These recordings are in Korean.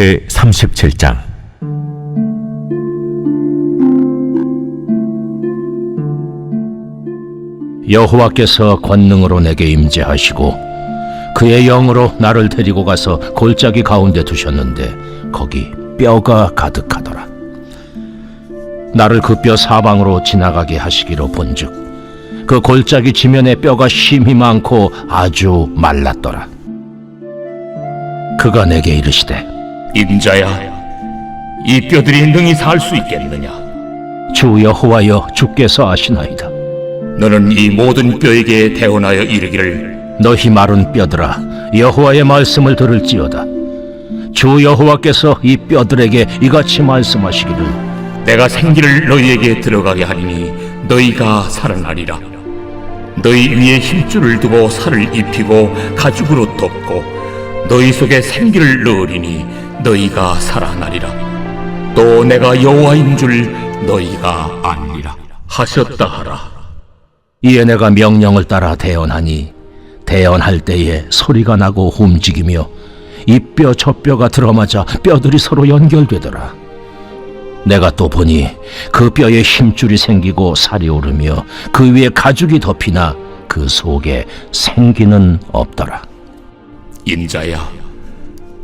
제 37장 여호와께서 권능으로 내게 임재하시고 그의 영으로 나를 데리고 가서 골짜기 가운데 두셨는데 거기 뼈가 가득하더라. 나를 그 뼈 사방으로 지나가게 하시기로 본즉 그 골짜기 지면에 뼈가 심히 많고 아주 말랐더라. 그가 내게 이르시되 인자야, 이 뼈들이 능히 살 수 있겠느냐? 주 여호와여 주께서 아시나이다. 너는 이 모든 뼈에게 대언하여 이르기를 너희 마른 뼈들아 여호와의 말씀을 들을지어다 주 여호와께서 이 뼈들에게 이같이 말씀하시기를 내가 생기를 너희에게 들어가게 하리니 너희가 살아나리라. 너희 위에 힘줄을 두고 살을 입히고 가죽으로 덮고 너희 속에 생기를 넣으리니 너희가 살아나리라. 또 내가 여호와인 줄 너희가 아니라 하셨다 하라. 이에 내가 명령을 따라 대언하니 대언할 때에 소리가 나고 움직이며 이 뼈 저 뼈가 들어맞아 뼈들이 서로 연결되더라 내가 또 보니 그 뼈에 힘줄이 생기고 살이 오르며 그 위에 가죽이 덮이나 그 속에 생기는 없더라 인자야,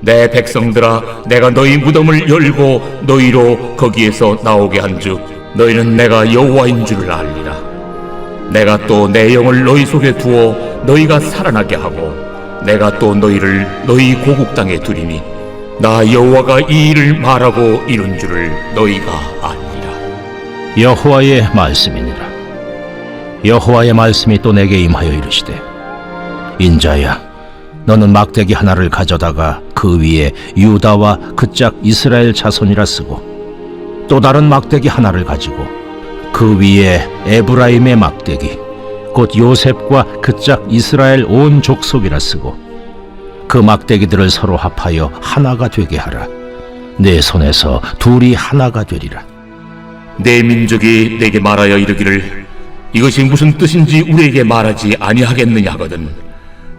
내 백성들아 내가 너희 무덤을 열고 너희로 거기에서 나오게 한즉 너희는 내가 여호와인 줄 알리라 내가 또 내 영을 너희 속에 두어 너희가 살아나게 하고 내가 또 너희를 너희 고국 땅에 두리니 나 여호와가 이 일을 말하고 이룬 줄을 너희가 아니라 여호와의 말씀이니라. 여호와의 말씀이 또 내게 임하여 이르시되 인자야 너는 막대기 하나를 가져다가 그 위에 유다와 그짝 이스라엘 자손이라 쓰고 또 다른 막대기 하나를 가지고 그 위에 에브라임의 막대기 곧 요셉과 그짝 이스라엘 온 족속이라 쓰고 그 막대기들을 서로 합하여 하나가 되게 하라. 내 손에서 둘이 하나가 되리라. 내 민족이 내게 말하여 이르기를 이것이 무슨 뜻인지 우리에게 말하지 아니하겠느냐 하거든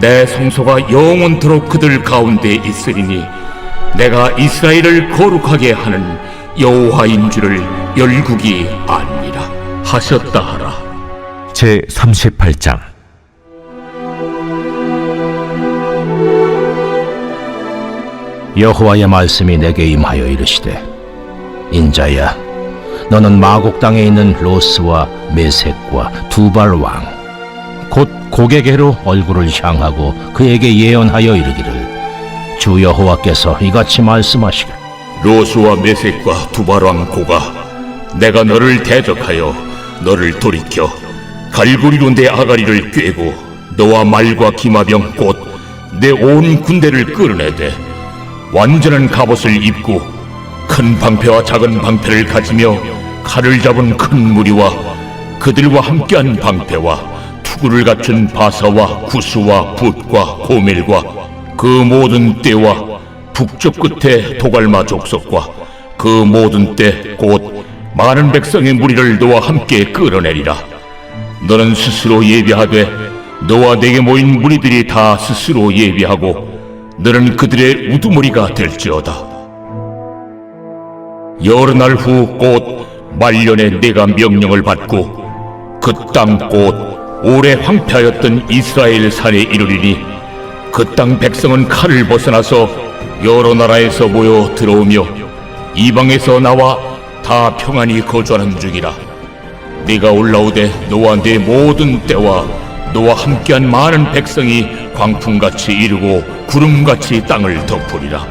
내 성소가 영원토록 그들 가운데 있으리니 내가 이스라엘을 거룩하게 하는 여호와인 줄을 열국이 아니라 하셨다 하라. 제 38장. 여호와의 말씀이 내게 임하여 이르시되 인자야 너는 마곡 땅에 있는 로스와 메색과 두발 왕 곧 고개계로 얼굴을 향하고 그에게 예언하여 이르기를 주 여호와께서 이같이 말씀하시길 로스와 메색과 두바랑 고가 내가 너를 대적하여 너를 돌이켜 갈고리로 내 아가리를 꿰고 너와 말과 기마병 곧 내 온 군대를 끌어내되 완전한 갑옷을 입고 큰 방패와 작은 방패를 가지며 칼을 잡은 큰 무리와 그들과 함께한 방패와 투구를 갖춘 바사와 구스와 붓과 고밀과 그 모든 떼와 북쪽 끝에 도갈마 족속과 그 모든 때 곧 많은 백성의 무리를 너와 함께 끌어내리라. 너는 스스로 예비하되 너와 내게 모인 무리들이 다 스스로 예비하고 너는 그들의 우두머리가 될지어다. 여러 날 후 곧 말년에 내가 명령을 받고 그땅곧 오래 황폐하였던 이스라엘 산에 이르리니 그 땅 백성은 칼을 벗어나서 여러 나라에서 모여 들어오며 이방에서 나와 다 평안히 거주하는 중이라. 네가 올라오되 너와 내 모든 때와 너와 함께한 많은 백성이 광풍같이 이르고 구름같이 땅을 덮으리라.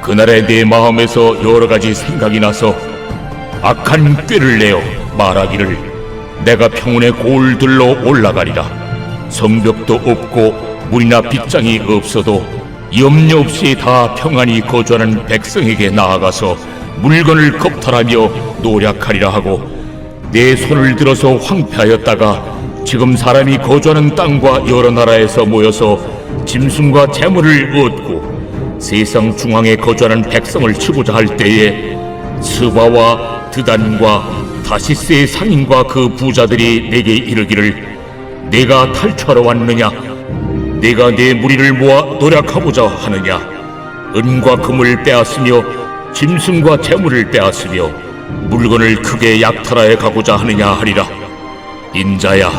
그날에 내 마음에서 여러 가지 생각이 나서 악한 꾀를 내어 말하기를 내가 평온의 골들로 올라가리라. 성벽도 없고 물이나 빗장이 없어도 염려 없이 다 평안히 거주하는 백성에게 나아가서 물건을 겁탈하며 노력하리라 하고 내 손을 들어서 황폐하였다가 지금 사람이 거주하는 땅과 여러 나라에서 모여서 짐승과 재물을 얻고 세상 중앙에 거주하는 백성을 치고자 할 때에 스바와 드단과 다시스의 상인과 그 부자들이 내게 이르기를 내가 탈출하러 왔느냐? 내가 내 무리를 모아 노력하고자 하느냐? 은과 금을 빼앗으며 짐승과 재물을 빼앗으며 물건을 크게 약탈하여 가고자 하느냐 하리라. 인자야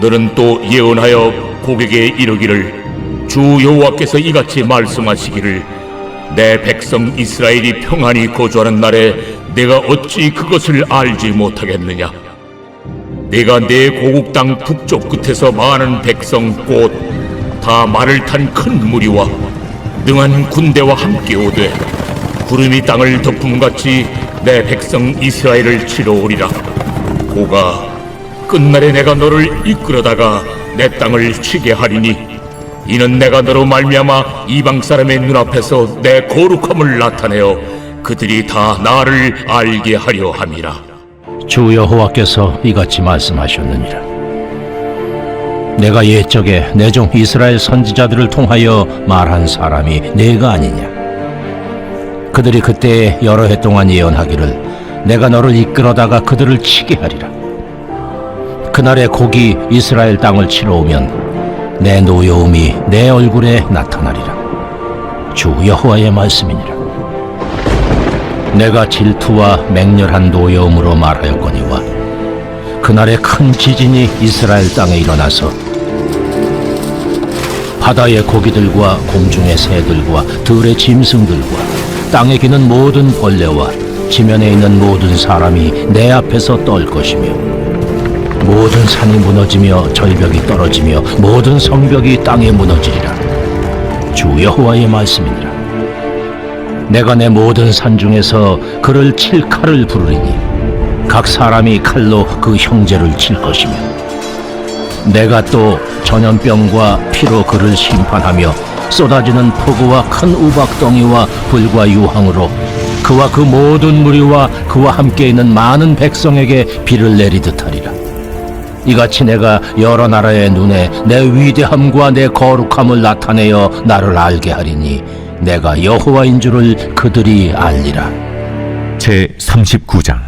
너는 또 예언하여 고객에 이르기를 주 여호와께서 이같이 말씀하시기를 내 백성 이스라엘이 평안히 거주하는 날에 내가 어찌 그것을 알지 못하겠느냐? 내가 내 고국 땅 북쪽 끝에서 많은 백성 곧 다 말을 탄 큰 무리와 능한 군대와 함께 오되 구름이 땅을 덮음같이 내 백성 이스라엘을 치러 오리라. 고가 끝날에 내가 너를 이끌어다가 내 땅을 치게 하리니 이는 내가 너로 말미암아 이방 사람의 눈앞에서 내 거룩함을 나타내어 그들이 다 나를 알게 하려 함이라 주 여호와께서 이같이 말씀하셨느니라. 내가 옛적에 내 종 이스라엘 선지자들을 통하여 말한 사람이 내가 아니냐? 그들이 그때 여러 해 동안 예언하기를 내가 너를 이끌어다가 그들을 치게 하리라. 그날에 곡이 이스라엘 땅을 치러 오면 내 노여움이 내 얼굴에 나타나리라. 주 여호와의 말씀이니라. 내가 질투와 맹렬한 노여움으로 말하였거니와 그날에 큰 지진이 이스라엘 땅에 일어나서 바다의 고기들과 공중의 새들과 들의 짐승들과 땅에 기는 모든 벌레와 지면에 있는 모든 사람이 내 앞에서 떨 것이며 모든 산이 무너지며 절벽이 떨어지며 모든 성벽이 땅에 무너지리라. 주 여호와의 말씀이니라 내가 내 모든 산 중에서 그를 칠 칼을 부르리니 각 사람이 칼로 그 형제를 칠 것이며 내가 또 전염병과 피로 그를 심판하며 쏟아지는 폭우와 큰 우박덩이와 불과 유황으로 그와 그 모든 무리와 그와 함께 있는 많은 백성에게 비를 내리듯 하리라. 이같이 내가 여러 나라의 눈에 내 위대함과 내 거룩함을 나타내어 나를 알게 하리니 내가 여호와인 줄을 그들이 알리라. 제 39장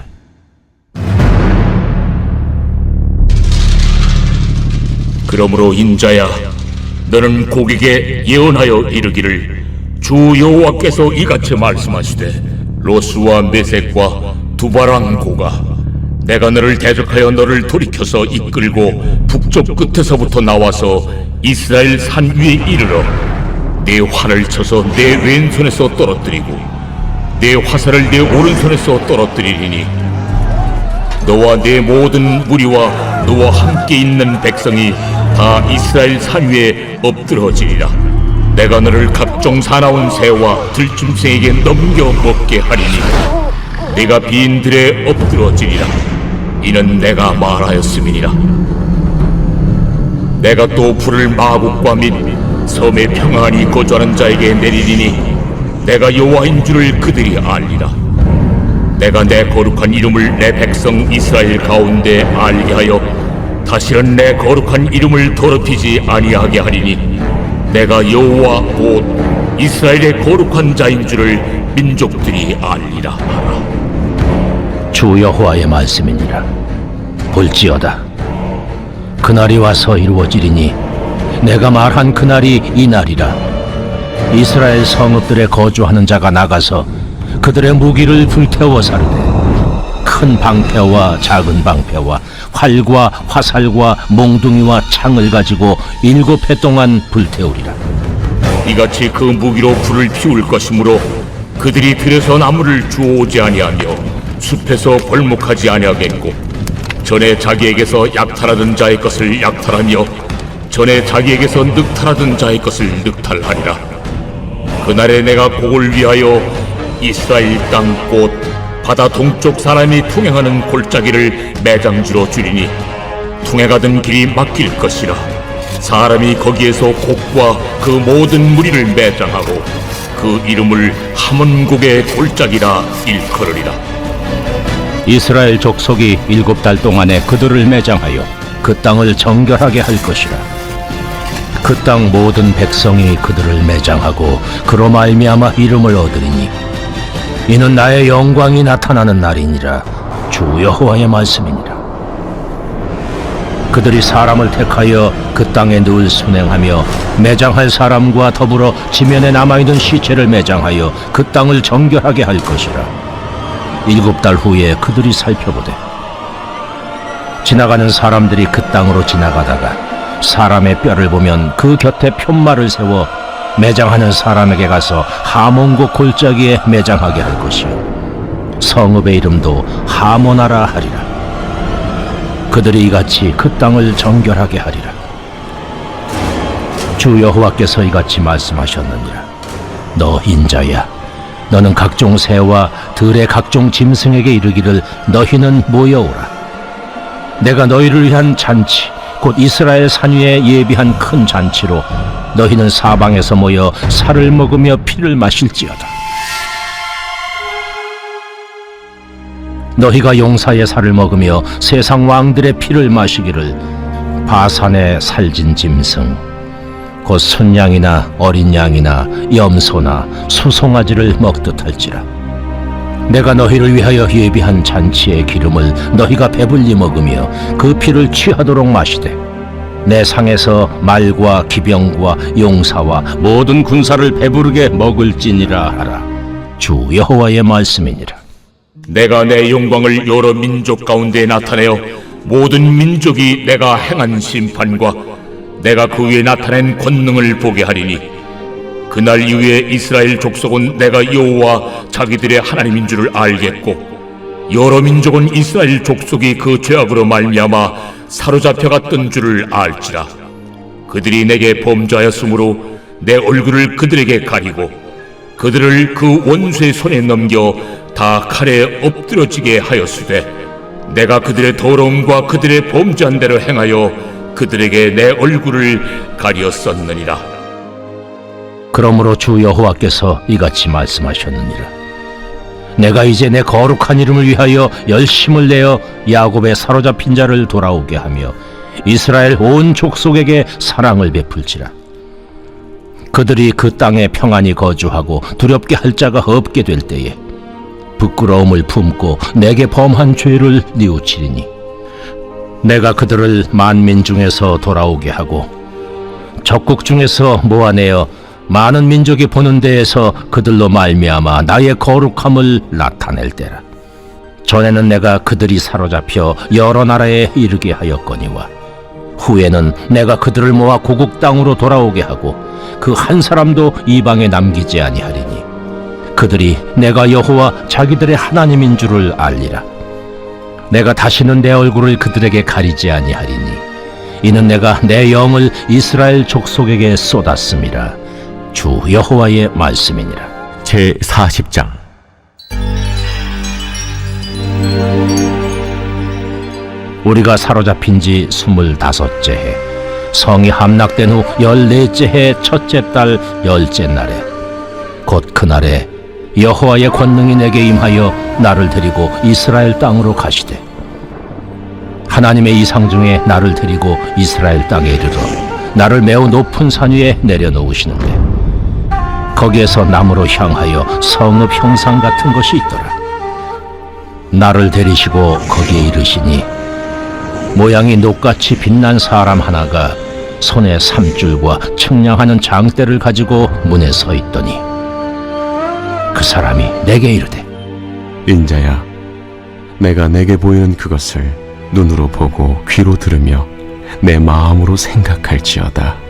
그러므로 인자야 너는 고객에 예언하여 이르기를 주 여호와께서 이같이 말씀하시되 로스와 메색과 두바랑 고가 내가 너를 대적하여 너를 돌이켜서 이끌고 북쪽 끝에서부터 나와서 이스라엘 산 위에 이르러 내 활을 쳐서 내 왼손에서 떨어뜨리고 내 화살을 내 오른손에서 떨어뜨리리니 너와 내 모든 무리와 너와 함께 있는 백성이 다 이스라엘 산 위에 엎드러지리라. 내가 너를 각종 사나운 새와 들짐승에게 넘겨 먹게 하리니 내가 비인들에 엎드러지리라. 이는 내가 말하였음이니라. 내가 또 불을 마국과 및 섬에 평안히 거주하는 자에게 내리리니 내가 여호와인 줄을 그들이 알리라. 내가 내 거룩한 이름을 내 백성 이스라엘 가운데 알게 하여 다시는 내 거룩한 이름을 더럽히지 아니하게 하리니 내가 여호와 곧 이스라엘의 거룩한 자인 줄을 민족들이 알리라 하라 주 여호와의 말씀이니라. 볼지어다. 그날이 와서 이루어지리니 내가 말한 그날이 이 날이라. 이스라엘 성읍들에 거주하는 자가 나가서 그들의 무기를 불태워 사르되 큰 방패와 작은 방패와 활과 화살과 몽둥이와 창을 가지고 일곱 해 동안 불태우리라. 이같이 그 무기로 불을 피울 것이므로 그들이 들에서 나무를 주워오지 아니하며 숲에서 벌목하지 아니하겠고 전에 자기에게서 약탈하던 자의 것을 약탈하며 전에 자기에게서 늑탈하던 자의 것을 늑탈하리라. 그날에 내가 곡을 위하여 이스라엘 땅곧 바다 동쪽 사람이 통행하는 골짜기를 매장지로 줄이니 통행하던 길이 막힐 것이라. 사람이 거기에서 곡과 그 모든 무리를 매장하고 그 이름을 하몬곡의 골짜기라 일컬으리라. 이스라엘 족속이 일곱 달 동안에 그들을 매장하여 그 땅을 정결하게 할 것이라. 그 땅 모든 백성이 그들을 매장하고 그로 말미암아 이름을 얻으리니 이는 나의 영광이 나타나는 날이니라 주 여호와의 말씀이니라. 그들이 사람을 택하여 그 땅에 늘 순행하며 매장할 사람과 더불어 지면에 남아있는 시체를 매장하여 그 땅을 정결하게 할 것이라. 일곱 달 후에 그들이 살펴보되 지나가는 사람들이 그 땅으로 지나가다가 사람의 뼈를 보면 그 곁에 편말을 세워 매장하는 사람에게 가서 하몬고 골짜기에 매장하게 할 것이요. 성읍의 이름도 하모나라 하리라. 그들이 이같이 그 땅을 정결하게 하리라. 주 여호와께서 이같이 말씀하셨느니라. 너 인자야 너는 각종 새와 들의 각종 짐승에게 이르기를 너희는 모여오라. 내가 너희를 위한 잔치, 곧 이스라엘 산 위에 예비한 큰 잔치로 너희는 사방에서 모여 살을 먹으며 피를 마실지어다. 너희가 용사의 살을 먹으며 세상 왕들의 피를 마시기를 바산의 살진 짐승, 곧 순양이나 어린 양이나 염소나 수송아지를 먹듯 할지라 내가 너희를 위하여 예비한 잔치의 기름을 너희가 배불리 먹으며 그 피를 취하도록 마시되 내 상에서 말과 기병과 용사와 모든 군사를 배부르게 먹을지니라 하라. 주 여호와의 말씀이니라. 내가 내 영광을 여러 민족 가운데 나타내어 모든 민족이 내가 행한 심판과 내가 그 위에 나타낸 권능을 보게 하리니 그날 이후에 이스라엘 족속은 내가 여호와 자기들의 하나님인 줄을 알겠고 여러 민족은 이스라엘 족속이 그 죄악으로 말미암아 사로잡혀갔던 줄을 알지라. 그들이 내게 범죄하였으므로 내 얼굴을 그들에게 가리고 그들을 그 원수의 손에 넘겨 다 칼에 엎드러지게 하였으되 내가 그들의 더러움과 그들의 범죄한 대로 행하여 그들에게 내 얼굴을 가리었었느니라 그러므로 주 여호와께서 이같이 말씀하셨느니라. 내가 이제 내 거룩한 이름을 위하여 열심을 내어 야곱의 사로잡힌 자를 돌아오게 하며 이스라엘 온 족속에게 사랑을 베풀지라. 그들이 그 땅에 평안히 거주하고 두렵게 할 자가 없게 될 때에 부끄러움을 품고 내게 범한 죄를 뉘우치리니 내가 그들을 만민 중에서 돌아오게 하고 적국 중에서 모아내어 많은 민족이 보는 데에서 그들로 말미암아 나의 거룩함을 나타낼 때라. 전에는 내가 그들이 사로잡혀 여러 나라에 이르게 하였거니와 후에는 내가 그들을 모아 고국 땅으로 돌아오게 하고 그 한 사람도 이방에 남기지 아니하리니 그들이 내가 여호와 자기들의 하나님인 줄을 알리라. 내가 다시는 내 얼굴을 그들에게 가리지 아니하리니 이는 내가 내 영을 이스라엘 족속에게 쏟았음이라 주 여호와의 말씀이니라. 제 40장. 우리가 사로잡힌 지 스물다섯째 해 성이 함락된 후 열넷째 해 첫째 달 열째 날에 곧 그날에 여호와의 권능이 내게 임하여 나를 데리고 이스라엘 땅으로 가시되 하나님의 이상 중에 나를 데리고 이스라엘 땅에 이르러 나를 매우 높은 산 위에 내려놓으시는데 거기에서 나무로 향하여 성읍 형상 같은 것이 있더라 나를 데리시고 거기에 이르시니 모양이 녹같이 빛난 사람 하나가 손에 삼줄과 측량하는 장대를 가지고 문에 서 있더니 그 사람이 내게 이르되 인자야, 내가 내게 보이는 그것을 눈으로 보고 귀로 들으며 내 마음으로 생각할지어다.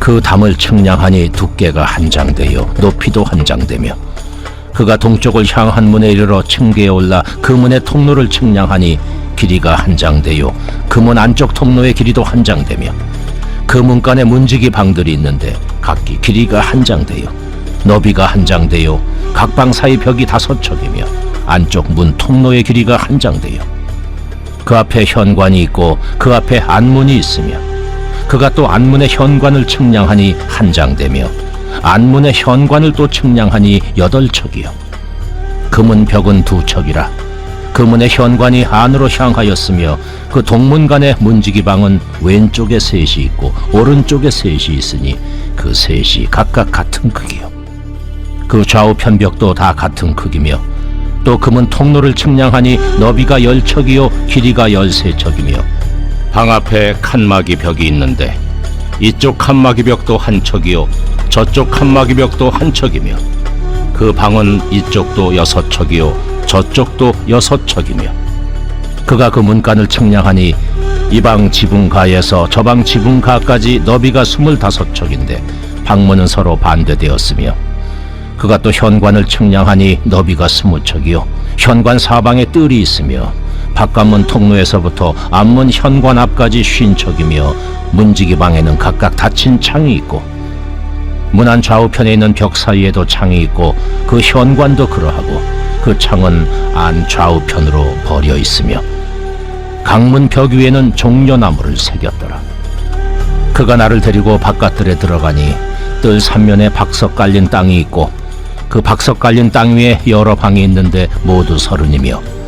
그 담을 측량하니 두께가 한 장 되요 높이도 한 장 되며 그가 동쪽을 향한 문에 이르러 층계에 올라 그 문의 통로를 측량하니 길이가 한 장 되요 그 문 안쪽 통로의 길이도 한 장 되며 그 문간에 문지기 방들이 있는데 각기 길이가 한 장 되요 너비가 한 장 되요 각 방 사이 벽이 다섯 척이며 안쪽 문 통로의 길이가 한 장 되요. 그 앞에 현관이 있고 그 앞에 안문이 있으며 그가 또 안문의 현관을 측량하니 한 장되며 안문의 현관을 또 측량하니 여덟 척이요. 그문 벽은 두 척이라. 그 문의 현관이 안으로 향하였으며 그 동문간의 문지기 방은 왼쪽에 셋이 있고 오른쪽에 셋이 있으니 그 셋이 각각 같은 크기요. 그 좌우 편 벽도 다 같은 크기며 또그문 통로를 측량하니 너비가 열 척이요 길이가 열세 척이며 방 앞에 칸막이 벽이 있는데 이쪽 칸막이 벽도 한 척이요 저쪽 칸막이 벽도 한 척이며 그 방은 이쪽도 여섯 척이요 저쪽도 여섯 척이며. 그가 그 문간을 측량하니 이 방 지붕가에서 저 방 지붕가까지 너비가 스물다섯 척인데 방문은 서로 반대되었으며 그가 또 현관을 측량하니 너비가 스무 척이요 현관 사방에 뜰이 있으며 바깥문 통로에서부터 앞문 현관 앞까지 쉰 척이며 문지기 방에는 각각 닫힌 창이 있고 문 안 좌우편에 있는 벽 사이에도 창이 있고 그 현관도 그러하고 그 창은 안 좌우편으로 버려 있으며 강문 벽 위에는 종려나무를 새겼더라. 그가 나를 데리고 바깥들에 들어가니 뜰 삼면에 박석 깔린 땅이 있고 그 박석 깔린 땅 위에 여러 방이 있는데 모두 서른이며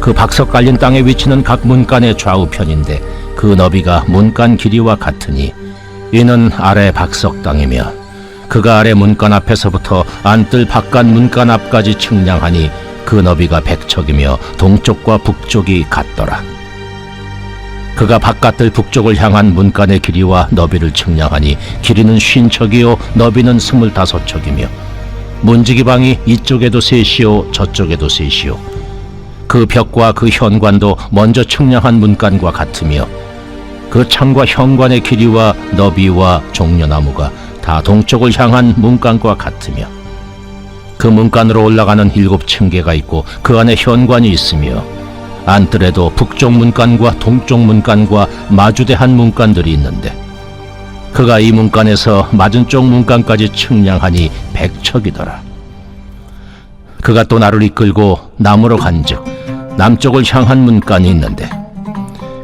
그 박석 깔린 땅의 위치는 각 문간의 좌우편인데 그 너비가 문간 길이와 같으니 이는 아래 박석 땅이며 그가 아래 문간 앞에서부터 안뜰 바깥 문간 앞까지 측량하니 그 너비가 백척이며 동쪽과 북쪽이 같더라. 그가 바깥들 북쪽을 향한 문간의 길이와 너비를 측량하니 길이는 쉰 척이요 너비는 스물다섯 척이며 문지기 방이 이쪽에도 셋이요 저쪽에도 셋이요 그 벽과 그 현관도 먼저 측량한 문간과 같으며 그 창과 현관의 길이와 너비와 종려나무가 다 동쪽을 향한 문간과 같으며 그 문간으로 올라가는 일곱 층계가 있고 그 안에 현관이 있으며 안뜰에도 북쪽 문간과 동쪽 문간과 마주대한 문간들이 있는데 그가 이 문간에서 맞은쪽 문간까지 측량하니 백척이더라. 그가 또 나를 이끌고 남으로 간즉 남쪽을 향한 문간이 있는데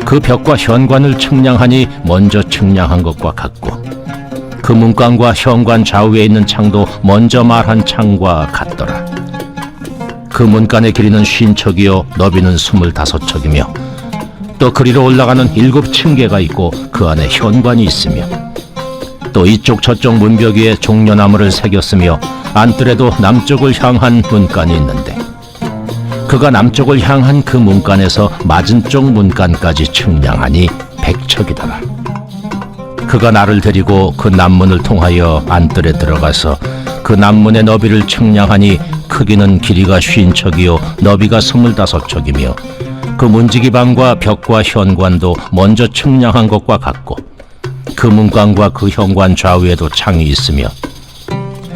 그 벽과 현관을 측량하니 먼저 측량한 것과 같고 그 문간과 현관 좌우에 있는 창도 먼저 말한 창과 같더라. 그 문간의 길이는 쉰 척이요 너비는 스물다섯 척이며 또 그리로 올라가는 일곱 층계가 있고 그 안에 현관이 있으며 또 이쪽 저쪽 문벽 위에 종려나무를 새겼으며 안뜰에도 남쪽을 향한 문간이 있는데 그가 남쪽을 향한 그 문간에서 맞은쪽 문간까지 측량하니 백척이더라. 그가 나를 데리고 그 남문을 통하여 안뜰에 들어가서 그 남문의 너비를 측량하니 크기는 길이가 쉰 척이요 너비가 스물다섯 척이며 그 문지기방과 벽과 현관도 먼저 측량한 것과 같고 그 문관과 그 현관 좌우에도 창이 있으며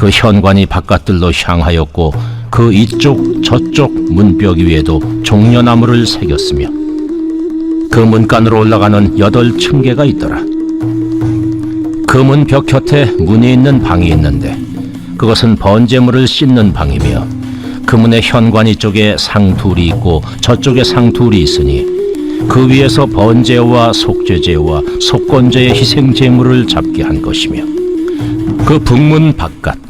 그 현관이 바깥들로 향하였고 그 이쪽 저쪽 문벽 위에도 종려나무를 새겼으며 그 문간으로 올라가는 여덟 층계가 있더라. 그 문 벽 곁에 문이 있는 방이 있는데 그것은 번제물을 씻는 방이며 그 문의 현관 이 쪽에 상 둘이 있고 저쪽에 상 둘이 있으니 그 위에서 번제와 속죄제와 속건제의 희생 제물을 잡게 한 것이며 그 북문 바깥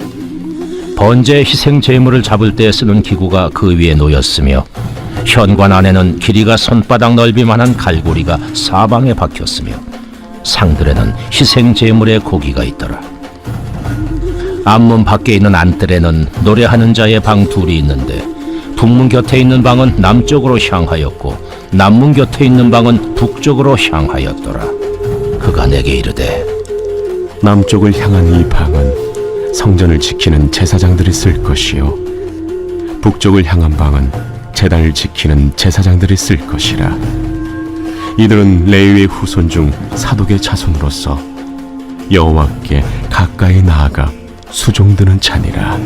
번제 희생 제물을 잡을 때 쓰는 기구가 그 위에 놓였으며 현관 안에는 길이가 손바닥 넓이만한 갈고리가 사방에 박혔으며 상들에는 희생 제물의 고기가 있더라. 앞문 밖에 있는 안뜰에는 노래하는 자의 방 둘이 있는데 북문 곁에 있는 방은 남쪽으로 향하였고 남문 곁에 있는 방은 북쪽으로 향하였더라. 그가 내게 이르되 남쪽을 향한 이 방은 성전을 지키는 제사장들이 쓸 것이요. 북쪽을 향한 방은 제단을 지키는 제사장들이 쓸 것이라. 이들은 레위의 후손 중 사독의 자손으로서 여호와께 가까이 나아가 수종드는 찬이라.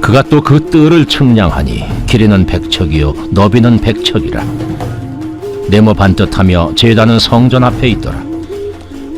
그가 또 그 뜰을 측량하니 길이는 백척이요 너비는 백척이라. 네모 반듯하며 제단은 성전 앞에 있더라